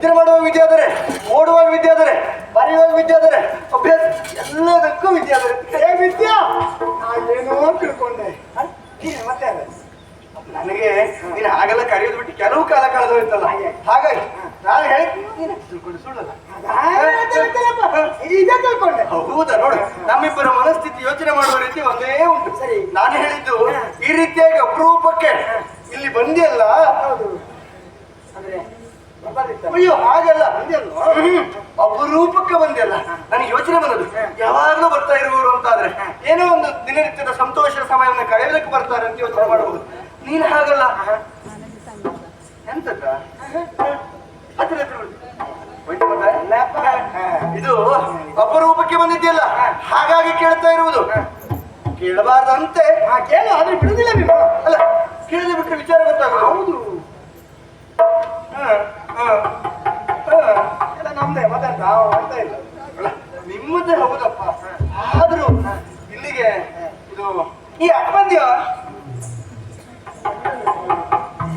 ಚಿತ್ರ ಮಾಡುವ ವಿದ್ಯೆ ಆದರೆ ಓಡುವ ವಿದ್ಯೆ ಆದರೆ ಬರೆಯುವ ವಿದ್ಯೆ ಆದರೆ ಅಭ್ಯಾಸ ಎಲ್ಲದಕ್ಕೂ ವಿದ್ಯೆ ಆದರೆ ಏ ವಿದ್ಯಾ ಏನೋ ತಿಳ್ಕೊಂಡೆ? ನೀನು ಮತ್ತೆ. ನನಗೆ ನೀನು ಹಾಗೆಲ್ಲ ಕರೆಯೋದು ಬಿಟ್ಟು ಕೆಲವು ಕಾಲ ಕಳೆದು ಹೋಯ್ತಲ್ಲ ಹಾಗಾಗಿ ನಾನು ಹೇಳಿ ನೀನು ತಿಳ್ಕೊಂಡು ಸುಳ್ಳಲ್ಲ ಈಗ ತಿಳ್ಕೊಂಡೆ ಹೌದಾ ನೋಡು ನಮ್ಮಿಬ್ಬರ ಮನಸ್ಥಿತಿ ಯೋಚನೆ ಮಾಡುವ ರೀತಿ ಒಂದೇ ಉಂಟು ಸರಿ. ನಾನು ಹೇಳಿದ್ದು ಈ ರೀತಿಯಾಗಿ ಅಪರೂಪಕ್ಕೆ ಇಲ್ಲಿ ಬಂದಿಯಲ್ಲ ಬರ್ಬಾರ್ದಿತ್ತಲ್ಲ? ಅಯ್ಯೋ ಹಾಗಲ್ಲ. ಅಪರೂಪಕ್ಕೆ ಬಂದಿಲ್ಲ. ನನಗೆ ಯೋಚನೆ ಬಂದದ್ದು ಯಾವಾಗಲೂ ಬರ್ತಾ ಇರುವವರು ಅಂತ ಆದ್ರೆ ಏನೋ ಒಂದು ದಿನನಿತ್ಯದ ಸಂತೋಷದ ಸಮಯವನ್ನು ಕಳೆಯಲಿಕ್ಕೆ ಬರ್ತಾರೆ ಅಂತ ಯೋಚನೆ ಮಾಡಬಹುದು. ನೀನು ಹಾಗಲ್ಲ. ಮತ್ತೆ? ಇದು ಅಪರೂಪಕ್ಕೆ ಬಂದಿದೆಯಲ್ಲ ಹಾಗಾಗಿ ಕೇಳ್ತಾ ಇರುವುದು. ಕೇಳಬಾರ್ದಂತೆ. ಕೇಳು ಆದ್ರೆ ಬಿಡುದಿಲ್ಲ ನೀವು ಅಲ್ಲ ಕೇಳಿದ ಬಿಟ್ಟರೆ ವಿಚಾರ ಗೊತ್ತಾಗ ಹೌದು. ಮತ್ತೆ ನಾವು ಮಾಡ್ತಾ ಇಲ್ಲ. ನಿಮ್ಮದೇ ಹೌದಪ್ಪ. ಆದ್ರೂ ಇಲ್ಲಿಗೆ ಇದು, ಈ ಅಪ್ಪಂದಿಯ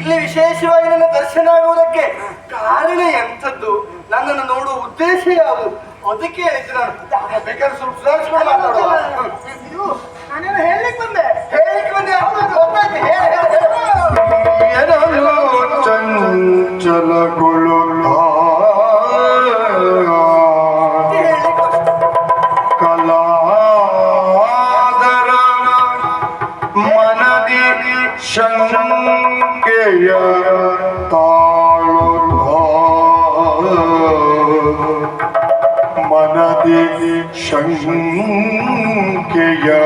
ಇಲ್ಲಿ ವಿಶೇಷವಾಗಿ ನನ್ನ ದರ್ಶನ ಆಗುವುದಕ್ಕೆ ಕಾರಣ ಎಂಥದ್ದು? ನನ್ನನ್ನು ನೋಡುವ ಉದ್ದೇಶ ಯಾವುದು? ಅದಕ್ಕೆ ಹೇಳಿದ್ದು ನಾನು. ಬೇಕಾದ್ರೆ ಸ್ವಲ್ಪ ಸುಧಾರಿಸ್ಕೊಂಡು ಮಾತಾಡೋದು ನಾನೇನು ಹೇಳಲಿಕ್ಕೆ ಬಂದೆ. Que ya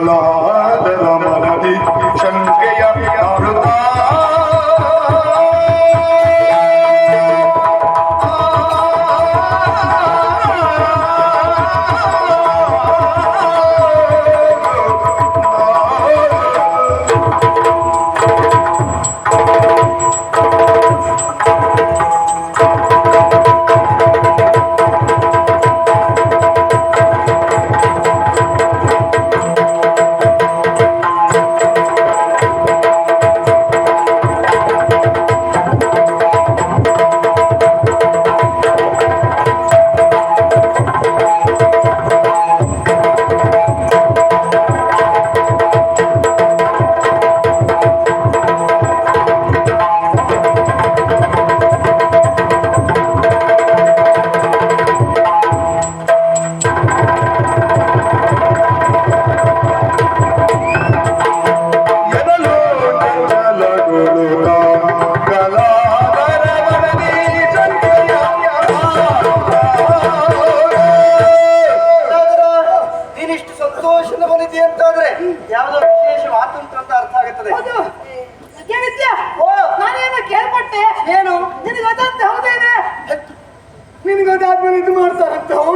Lord.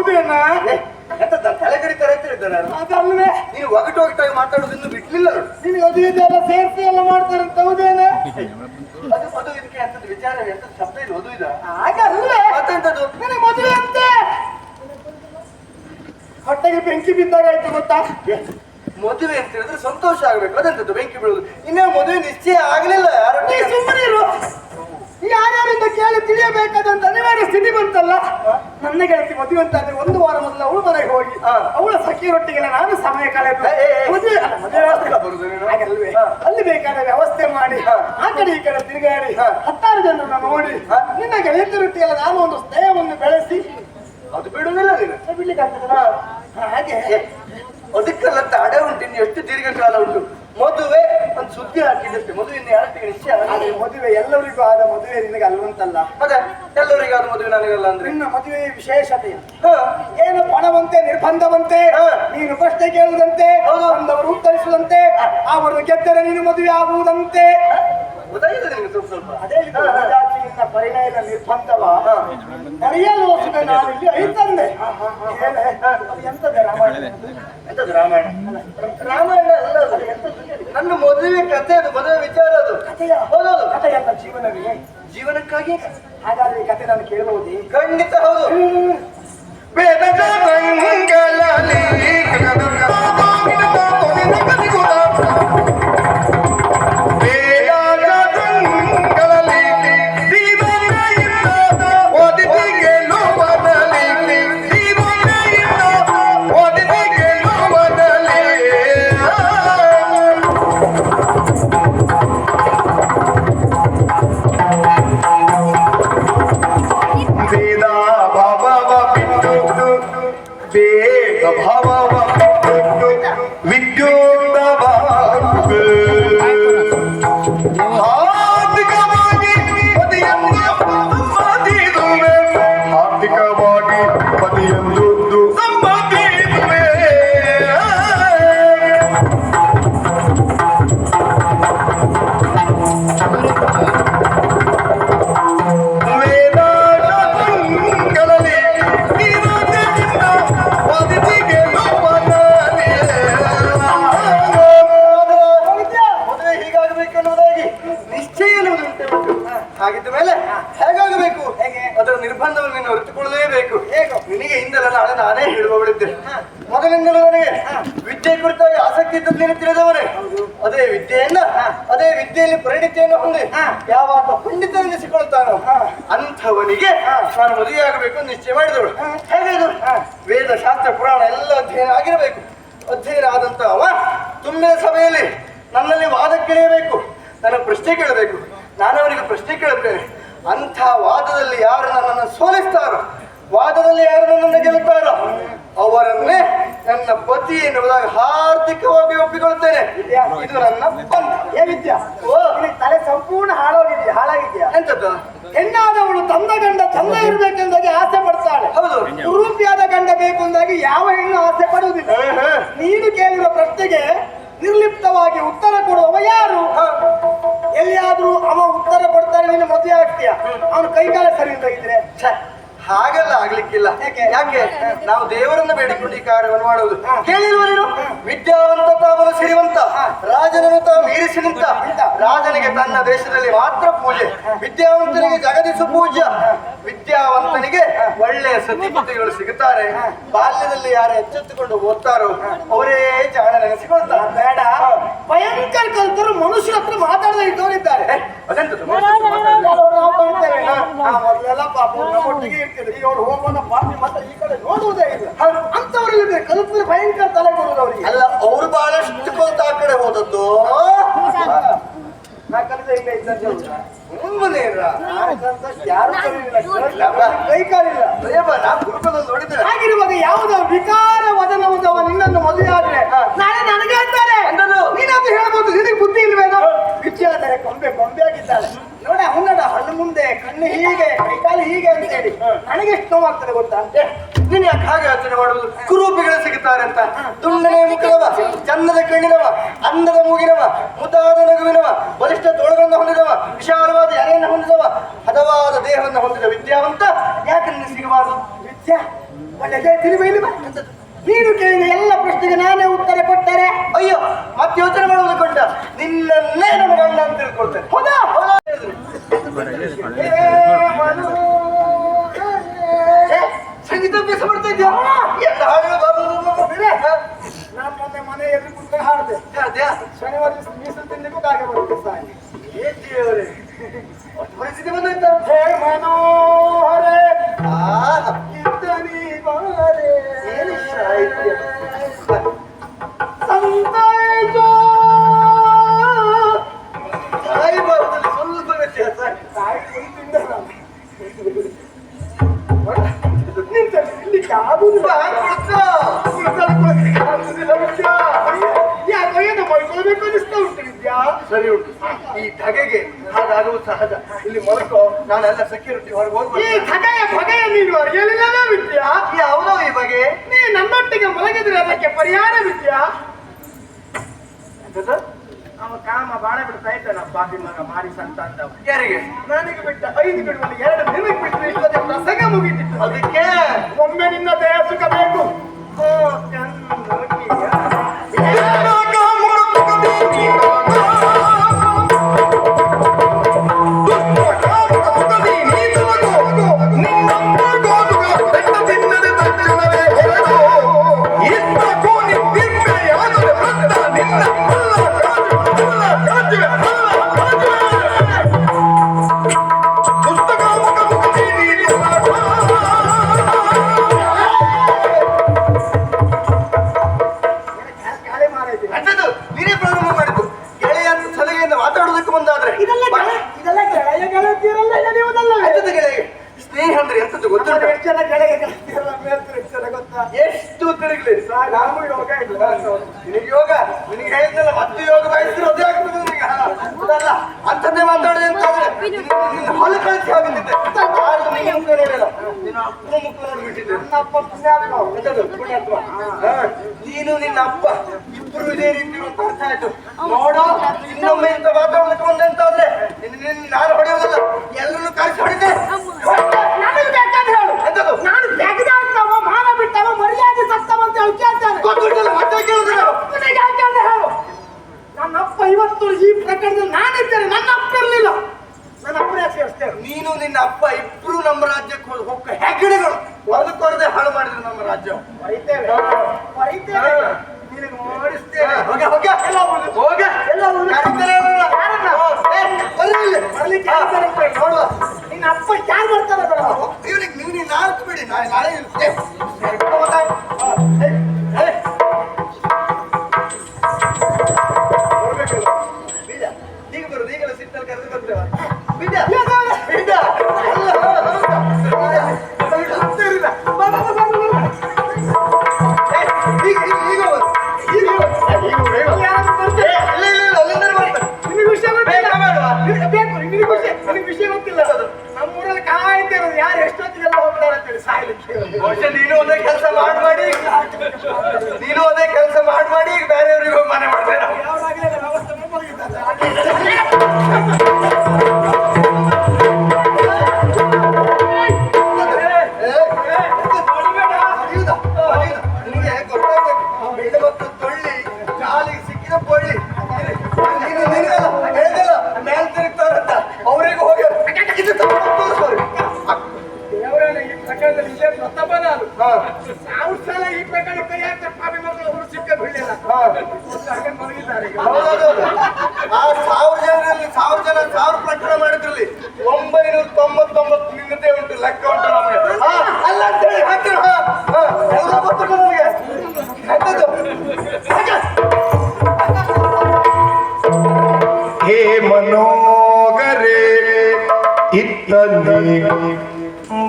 ಹೌದೇನ? ಎಂತ ತಲೆ ಕಡಿತಾರೆ ನಾನು. ಅದಲ್ವೇ ನೀನು ಒಗಟು ಒಗಟಾಗಿ ಮಾತಾಡೋದನ್ನು ಬಿಡ್ಲಿಲ್ಲ ನೋಡು. ನೀನು ಓದಿದ್ದೆಲ್ಲ ಸೇರಿಸಿ ಎಲ್ಲ ಮಾಡ್ತಾರೆ ಅಂತ ಅದು ಮದುವಿದಕ್ಕೆ ಅಂತ ವಿಚಾರ ಎಂತ ಶಬ್ದ ಏನು ಓದುವಿದ ಹಾಗಲ್ವೇ ಮತ್ತೆಂತದು ನನಗೆ ಮದುವೆ ಅಂತೆ. ಹೊಟ್ಟೆಗೆ ಬೆಂಕಿ ಬಿದ್ದಾಗಾಯ್ತು ಗೊತ್ತಾ? ಮದುವೆ ಅಂತ ಹೇಳಿದ್ರೆ ಸಂತೋಷ ಆಗ್ಬೇಕು. ಅದೆಂತದ್ದು ಬೆಂಕಿ ಬೀಳುದು ಇನ್ನೇ ಮದುವೆ ನಿಶ್ಚಯ ಆಗ್ಲಿಲ್ಲ ಸುಮ್ಮನೆ ಇರು. ಯಾರ್ಯಾರಿಂದ ಕೇಳಿ ತಿಳಿಯಬೇಕಾದಂತ ಅನಿವಾರ್ಯ ಸ್ಥಿತಿ ಬಂತಲ್ಲ ನನ್ನ ಗೆಳತಿ ಮದುವೆ ಅಂತ ಒಂದು ವಾರ ಮೊದಲು ಅವಳು ಮನೆಗೆ ಹೋಗಿ ಅವಳ ಸಖಿಯರೊಟ್ಟಿಗೆಲ್ಲ ನಾನು ಸಮಯ ಕಳೆದು. ಮದುವೆ ಅಲ್ಲ? ಹಾಗಲ್ವೇ ಬೇಕಾದ ವ್ಯವಸ್ಥೆ ಮಾಡಿ. ಆ ಕಡೆ ಈ ಕಡೆ ತಿರುಗಾಡಿ. ಹತ್ತಾರು ಜನರನ್ನ ನೋಡಿ ನಿನ್ನ ಗೆಳತಿಯರೊಟ್ಟಿಗೆಲ್ಲ ನಾನು ಒಂದು ಸ್ನೇಹವನ್ನು ಬೆಳೆಸಿ ಅದು ಬಿಡುದಿಲ್ಲ ನೀನು ಬಿಡ್ಲಿಕ್ಕೆ ಆಗ್ತದಲ್ಲ? ಹಾಗೆ ಅದಕ್ಕೆಲ್ಲ ತಡೆ ಉಂಟು ಇನ್ನು ಎಷ್ಟು ದೀರ್ಘಕಾಲ ಉಂಟು ಮದುವೆ ಒಂದು ಸುದ್ದಿ ಹಾಕಿದ್ದಷ್ಟೇ ಮದುವೆ ಇನ್ನು ಯಾರೊಟ್ಟಿಗೆ ನಿಶ್ಚಯ ಆದ್ರೆ ಮದುವೆ ಎಲ್ಲರಿಗೂ ಆದ ಮದುವೆ ನಿನಗೆ ಅಲ್ವಂತಲ್ಲ? ಮತ್ತೆ ಆದ ಮದುವೆ ನನಗಲ್ಲ ಅಂದ್ರೆ? ನಿನ್ನ ಮದುವೆ ವಿಶೇಷತೆ ಹಾ. ಏನು ಪಣವಂತೆ ನಿರ್ಬಂಧವಂತೆ. ನೀನು ಪ್ರಶ್ನೆ ಕೇಳುವುದಂತೆ ಅವರು ಬಂದವರು ಉತ್ತರಿಸುವಂತೆ ಅವರು ಗೆದ್ದರೆ ನೀನು ಮದುವೆ ಆಗುವುದಂತೆ? ಗೊತ್ತಾಗಿದೆ ನಿಮ್ಗೆ ಸ್ವಲ್ಪ ಸ್ವಲ್ಪ. ಅದೇ ರಾಜಾಚಿ ನಿನ್ನ ಪರಿಣಯದ ನಿರ್ಬಂಧವ? ಹೋಸಿದೆ ನಾನು ಇಲ್ಲಿ ಐತಂದೆ ಎಂತದ ಅದು ಎಂತದೆ ರಾಮಾಯಣ? ಎಂತದ್ದು ರಾಮಾಯಣ? ರಾಮಾಯಣ ಅಲ್ಲ? ನನ್ನ ಮದುವೆ ಕಥೆ ಅದು ಮದುವೆ ವಿಚಾರ ಅದು. ಕಥೆಯ? ಹೌದೌದು ಕಥೆ ಅಂತ ಜೀವನವೇ? ಜೀವನಕ್ಕಾಗಿ? ಹಾಗಾದ್ರೆ ಈ ಕಥೆ ನಾನು ಕೇಳಬಹುದೇ? ಖಂಡಿತ ಹೌದು. ವೇದ ಅಂಥವನಿಗೆ ನಾನು ಮದುವೆಯಾಗಬೇಕು ಆಗಬೇಕು ನಿಶ್ಚಯ ಮಾಡಿದವಳು. ಹೇಗಿದ್ರು ವೇದ ಶಾಸ್ತ್ರ ಪುರಾಣ ಎಲ್ಲ ಅಧ್ಯಯನ ಆಗಿರಬೇಕು. ಅಧ್ಯಯನ ಆದಂತ ಅವ ತುಂಬಿದ ಸಭೆಯಲ್ಲಿ ನನ್ನಲ್ಲಿ ವಾದ ಕೇಳಬೇಕು ನನ್ನ ಪ್ರಶ್ನೆ ಕೇಳಬೇಕು. ನಾನು ಅವರಿಗೆ ಪ್ರಶ್ನೆ ಕೇಳುತ್ತೇನೆ. ಅಂಥ ವಾದದಲ್ಲಿ ಯಾರು ನನ್ನನ್ನು ಸೋಲಿಸ್ತಾರೋ ವಾದದಲ್ಲಿ ಯಾರು ನನ್ನನ್ನು ಗೆಲ್ಲುತ್ತಾರೋ ಅವರನ್ನೇ ನನ್ನ ಪತಿ ಎನ್ನುವುದಾಗಿ ಹಾರ್ದಿಕವಾಗಿ ಒಪ್ಪಿಕೊಳ್ಳುತ್ತೇನೆ. ಇದು ನನ್ನ ಬಂಧ ಏ ವಿದ್ಯಾ ಓ. ತಲೆ ಸಂಪೂರ್ಣ ಹಾಳಾಗಿದ್ಯಾ ಹಾಳಾಗಿದ್ಯಾ? ಎಂತದ್ದು? ಹೆಣ್ಣಾದವಳು ತಂದ ಗಂಡ ಚಂದ ಇರಬೇಕೆಂದಾಗಿ ಆಸೆ ಪಡ್ತಾಳೆ. ಹೌದು. ರೂಪಿಯಾದ ಗಂಡ ಬೇಕು ಅಂದಾಗಿ ಯಾವ ಹೆಣ್ಣು ಆಸೆ ಪಡುವುದಿಲ್ಲ. ನೀನು ಕೇಳಿದ ಪ್ರಶ್ನೆಗೆ ನಿರ್ಲಿಪ್ತವಾಗಿ ಉತ್ತರ ಕೊಡುವವ ಯಾರು? ಎಲ್ಲಿಯಾದ್ರೂ ಅವ ಉತ್ತರ ಕೊಡ್ತಾರೆ ನೀನು ಮದುವೆ ಆಗ್ತೀಯ? ಅವನು ಕೈಗಾಲ ಸರಿ ಇದ್ರೆ ಛೆ, ಹಾಗೆಲ್ಲ ಆಗ್ಲಿಕ್ಕಿಲ್ಲ. ಯಾಕೆ? ನಾವು ದೇವರನ್ನ ಬೇಡಿಕೊಂಡು ಈ ಕಾರ್ಯವನ್ನು ಮಾಡುವುದು. ಕೇಳಿಲ್ವ ನೀನು? ವಿದ್ಯಾವಂತ ತಾವಲು ಸಿರಿವಂತ ರಾಜನನ್ನು ತಾವು ಮೀರಿಸಿದಂತ ರಾಜನಿಗೆ ತನ್ನ ದೇಶದಲ್ಲಿ ಮಾತ್ರ ಪೂಜೆ ವಿದ್ಯಾವಂತನಿಗೆ ಜಗದಿಸು ಪೂಜ್ಯ ವಿದ್ಯಾವಂತನಿಗೆ ಒಳ್ಳೆಯ ಸತಿಪತಿಗಳು ಸಿಗುತ್ತಾರೆ. ಬಾಲ್ಯದಲ್ಲಿ ಯಾರು ಎಚ್ಚೆತ್ತುಕೊಂಡು ಓದ್ತಾರೋ ಅವರೇ ಜಾಣ ನೆನೆಸಿಕೊಳ್ತಾರೆ ಬೇಡ. ಭಯಂಕರ ಕಲ್ತರು ಮನುಷ್ಯರ ಹತ್ರ ಮಾತಾಡದೇ ಇದ್ದವರಿದ್ದಾರೆ. ಏ, ಅದೆಂತದು? ಕೆಲವ್ರು ನಾವು ಕಾಣ್ತೇವೆ ನಾವು ಮೊದಲೆಲ್ಲ ಪಾಪ ನಮ್ಮೊಟ್ಟಿಗೆ ಇರ್ತಿದ್ರು ಈಗ ಅವ್ರು ಹೋಗೋಣ ಪಾಪಿ ಮತ್ತೆ ಈ ಕಡೆ ನೋಡುವುದೇ ಇಲ್ಲ. ಅಂತವರಲ್ಲಿ ಭಯಂಕರ ತಲೆ ಅವರಿಗೆ ಅಲ್ಲ ಅವ್ರು ಬಹಳಷ್ಟು ಕಲ್ತ ಆ ಕಡೆ ಹೋದದ್ದು. ನಾ ಕಲಿತ ಇಲ್ಲ ನಾನು ಕಲ್ತಷ್ಟು ಯಾರು ಕೈ ಕಾಲಿಲ್ಲ. ದಯವ ನಾ ಗುರುಕುಲದಲ್ಲಿ ನೋಡಿದ್ದೆ ಹಾಗಿರುವಾಗ ಯಾವುದೋ ವಿಕಾರ ವದನವುದವ ನಿನ್ನನ್ನು ಮದುವೆ ಆದ್ರೆ? ನಾಳೆ ನನಗೆ ಅಂತಾರೆ? ನೀನಂತ ಹೇಳ್ಬೋದು. ನಿನಗೆ ಬುದ್ಧಿ ಇಲ್ವೇನೋ? ವಿದ್ಯಾಧರೆ ಕೊಂಬೆ ಕೊಂಬೆ ಆಗಿದ್ದಾಳೆ ನೋಡ ಹಣ್ಣು ಮುಂದೆ ಕಣ್ಣು ಹೀಗೆ ಕೈಕಾಲು ಹೀಗೆ ಅಂತ ಹೇಳಿ. ನನಗೆ ಎಷ್ಟು ನೋವಾಗ್ತದೆ ಗೊತ್ತಾ? ನೀನ್ ಯಾಕೆ ಹಾಗೆ ಯೋಚನೆ ಮಾಡುವುದು ಕುರೂಪಿಗಳು ಸಿಗುತ್ತಾರೆ ಅಂತ. ದುಂಡನೆ ಮುಖದವ ಚಂದದ ಕಣ್ಣಿನವ ಅಂದದ ಮೂಗಿನವ ಮುದ್ದಾದ ನಗುವಿನವ ಬಲಿಷ್ಠ ತೋಳುಗಳನ್ನು ಹೊಂದಿದವ ವಿಶಾಲವಾದ ಎಲೆಯನ್ನು ಹೊಂದಿದವ ಹದವಾದ ದೇಹವನ್ನು ಹೊಂದಿದ ವಿದ್ಯಾವಂತ ಯಾಕೆ ನಿನ್ನ ಸಿಗಬಾರದು ವಿದ್ಯಾ ಒಳ್ಳೆ ತಿರುಗಿ これでもないと。ಧಗೆಗೆ ಹಾಗಾಗುವುದು ಸಹಜ. ಇಲ್ಲಿ ಮಲ್ಕೋ ನಾನೆಲ್ಲ ಸೆಕ್ಯೂರಿಟಿ ಹೊರಗೆ ಈ ಹೋಗ್ಬೋದು ಖಗಯ ಭಗಯ ನೀನು ಅರಿಯಲಿಲ್ಲವೇ ವಿದ್ಯಾ? ಯಾವುದೋ ಈ ಬಗೆ? ನೀ ನನ್ನೊಟ್ಟಿಗೆ ಮಲಗಿದ್ರೆ ಅದಕ್ಕೆ ಪರಿಹಾರ ವಿದ್ಯಾ? ಅವ ಕಾಮ ಬಾಳ ಬಿಡ್ತಾ ಇದ್ದಾನ ಬಾಬಿ ಮಗ ಮಾರಿ ಸಂತ ಅಂತ ಯಾರಿಗೆ? ನನಗೆ ಬಿಟ್ಟ ಐದು ಬಿಡುವಲ್ಲಿ ಎರಡು ದಿನಕ್ಕೆ ಬಿಟ್ಟರೆ ಇಲ್ಲದೆ ಪ್ರಸಂಗ ಮುಗಿತಿತ್ತು. ಅದಕ್ಕೆ? ಒಮ್ಮೆ ನಿನ್ನ ದಯ ಸುಖ ಬೇಕು. ಓ. ನಮಗೂ ಯೋಗ ಇಲ್ಲ ನಿನಗೆ ಯೋಗ, ನಿನಗೆ ಹೇಳಿದ್ನಲ್ಲ, ಮತ್ತೆ ಯೋಗ ಬಯಸಿದ್ರೆ ಅದೇ ಆಗ್ತದೆ ಅಲ್ಲ ಅಂಥದ್ದೇ ಮಾತಾಡಿದೆ ಅಂತ ನಿನ್ನ ಹೊಲ ಕಳಿಸಿ ನೀನು ಅಪ್ಪ ನೀನು ನಿನ್ನ ಅಪ್ಪ. ಇಬ್ರು ಇದೇ ರೀತಿ ಅರ್ಥ ಆಯ್ತು. ನೋಡೋ, ಇನ್ನೊಮ್ಮೆ ಇಂತ ಮಾತಾಡೋದಕ್ಕೆ ಕೆಲಸ ಮಾಡಿ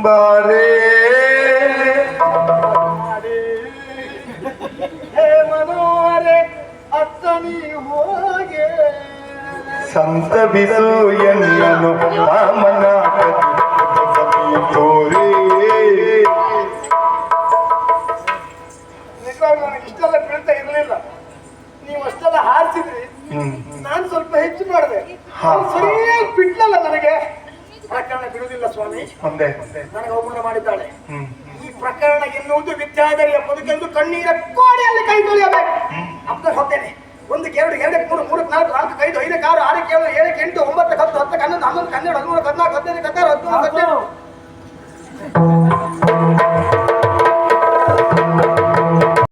ಬಾರೇ ಹೇ ಮನೋರೆ ಅತ್ತನಿ ಹೋಗೆ. ಸಂತ ಬಿಸು ಎನ್ನನು ರಾಮನ ತೋರಿ. ನನಗೆ ಇಷ್ಟೆಲ್ಲ ಬೀಳ್ತಾ ಇರಲಿಲ್ಲ. ನೀವು ಅಷ್ಟೆಲ್ಲ ಹಾರಿಸಿದ್ರಿ. ನಾನು ಸ್ವಲ್ಪ ಹೆಚ್ಚು ಮಾಡಿದೆ. ಸರಿಯಾಗಿ ಬಿಡ್ಲಲ್ಲ ನನಗೆ. ಪ್ರಕರಣ ಬಿಡುವುದಿಲ್ಲ ಸ್ವಾಮಿ. ನನಗೆ ಅವಮಾನ ಮಾಡಿದ್ದಾಳೆ. ಈ ಪ್ರಕರಣ ಎನ್ನುವುದು ವಿದ್ಯಾಧರಿಯ ಬದುಕೆಂದು ಕಣ್ಣೀರ ಕೋಡಿಯಲ್ಲಿ ಕೈ ತೊಳೆಯಬೇಕು. ಅಬ್ದಲ್ ಹೋಗ್ತೇನೆ ಒಂದಕ್ಕೆ ಎರಡು ಎರಡಕ್ಕೆ ಮೂರು ಮೂರಕ್ಕೆ ನಾಲ್ಕು ನಾಲ್ಕು ಐದು ಐದಕ್ಕೆ ಆರು ಆರಕ್ಕೆ ಏಳು ಏಳಕ್ಕೆ ಎಂಟು ಒಂಬತ್ತು ಹತ್ತು ಹತ್ತು ಹನ್ನೊಂದು ಹನ್ನೊಂದು ಹನ್ನೆರಡು ಹದಿಮೂರು ಹದಿನಾಲ್ಕು ಹದಿನೈದು ಹದಿನಾರು ಹದಿಮೂರು ಹದಿನೇಳು